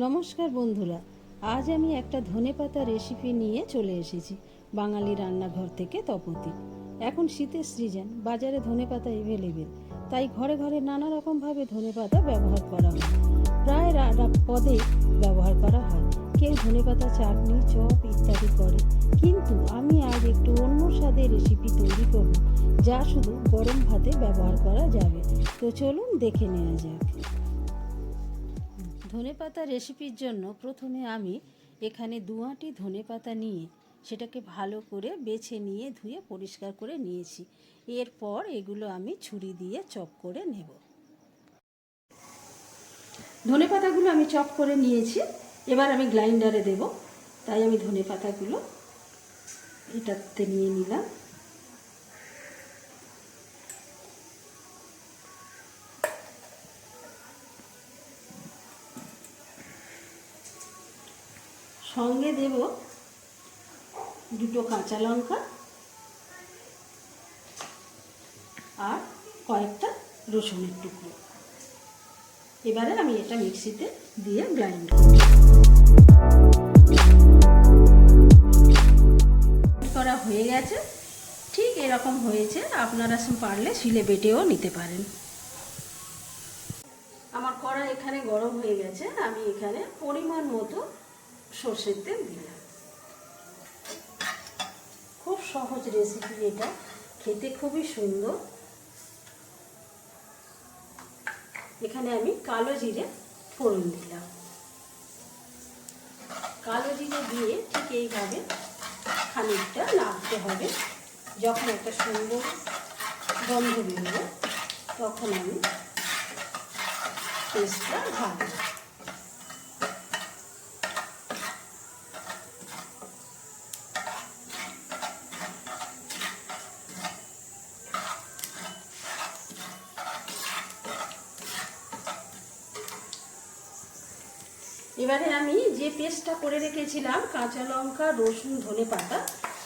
নমস্কার বন্ধুরা, আজ আমি একটা ধনেপাতা রেসিপি নিয়ে চলে এসেছি, বাঙালি রান্নাঘর থেকে তপতি। এখন শীতের সিজন বাজারে ধনেপাতা এভেলেবেল তাই ঘরে ঘরে নানা রকমভাবে ধনেপাতা ব্যবহার করা হয়। প্রায় পদে ব্যবহার করা হয়। কেউ ধনেপাতা চাটনি, চপ ইত্যাদি করে, কিন্তু আমি আজ একটু অন্য স্বাদের রেসিপি তৈরি করব, যা শুধু গরম ভাতে ব্যবহার করা যাবে। তো চলুন দেখে নেওয়া যাক। ধনেপাতা রেসিপির জন্য প্রথমে আমি এখানে দুয়াটি ধনেপাতা নিয়ে সেটাকে ভালো করে বেছে নিয়ে ধুয়ে পরিষ্কার করে নিয়েছি। এরপর এগুলো আমি ছুরি দিয়ে চপ করে নেব। ধনেপাতাগুলো আমি চপ করে নিয়েছি। এবার আমি গ্রাইন্ডারে দেব। তাই আমি ধনেপাতাগুলো এটাতে নিয়ে নিলাম। সঙ্গে দেব দুটো কাঁচা লঙ্কা আর কয়েকটা রসুনের টুকরো। এবারে আমি এটা মিক্সিতে দিয়ে গ্রাইন্ড করা হয়ে গেছে। ঠিক এরকম হয়েছে, আপনারা পারলে শিলে বেটেও নিতে পারেন। আমার কড়া এখানে গরম হয়ে গেছে, আমি এখানে পরিমাণ মতো সর্ষের তেল দিলাম খুব সহজ রেসিপি এটা। খেতে খুবই সুন্দর। এখানে আমি কালো জিরে ফোড়ন দিলাম। কালো জিরে দিয়ে ঠিক এইভাবে খানিকটা নাড়তে হবে। যখন একটা সুন্দর গন্ধ বেরোবে, তখন আমি পেস্টটা ঢালবো। এবারে আমি যে পেস্টটা করে রেখেছিলাম কাঁচা লঙ্কা রসুন ধনে পাতা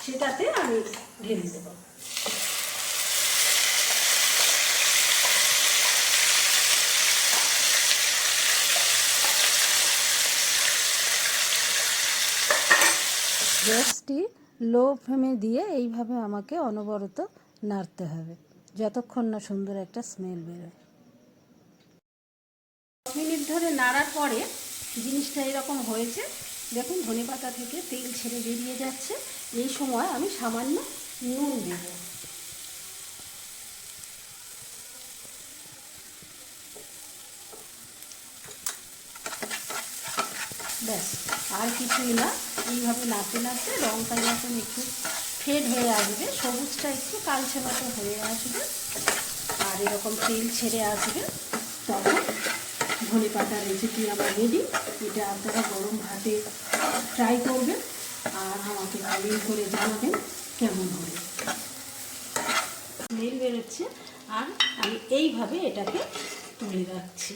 সেটাতে আমি ঢেলে দেবো। গ্যাসটি লো ফ্লেমে দিয়ে এইভাবে আমাকে অনবরত নাড়তে হবে যতক্ষণ না সুন্দর একটা স্মেল বেরোয়। দশ মিনিট ধরে নাড়ার পরে জিনিসটা এরকম হয়েছে। দেখুন ধনেপাতা থেকে তেল ছেড়ে বেরিয়ে যাচ্ছে। এই সময় আমি সামান্য নুন দেব। ব্যাস, আর কিছুই না। এইভাবে নাড়তে নাড়তে লঙ্কা যখন একটু ফেড হয়ে আসবে, সবুজটা একটু কালচে মতো হয়ে আসবে, আর এরকম তেল ছেড়ে আসবে, তখন ধনে পাতা রেসিপি আমার রেডি এটা আপনারা গরম ভাতে ট্রাই করবেন আর আমাকে কমেন্ট করে জানাবেন কেমন হবে। স্মেল বেরোচ্ছে আর আমি এইভাবে এটাকে তুলে রাখছি।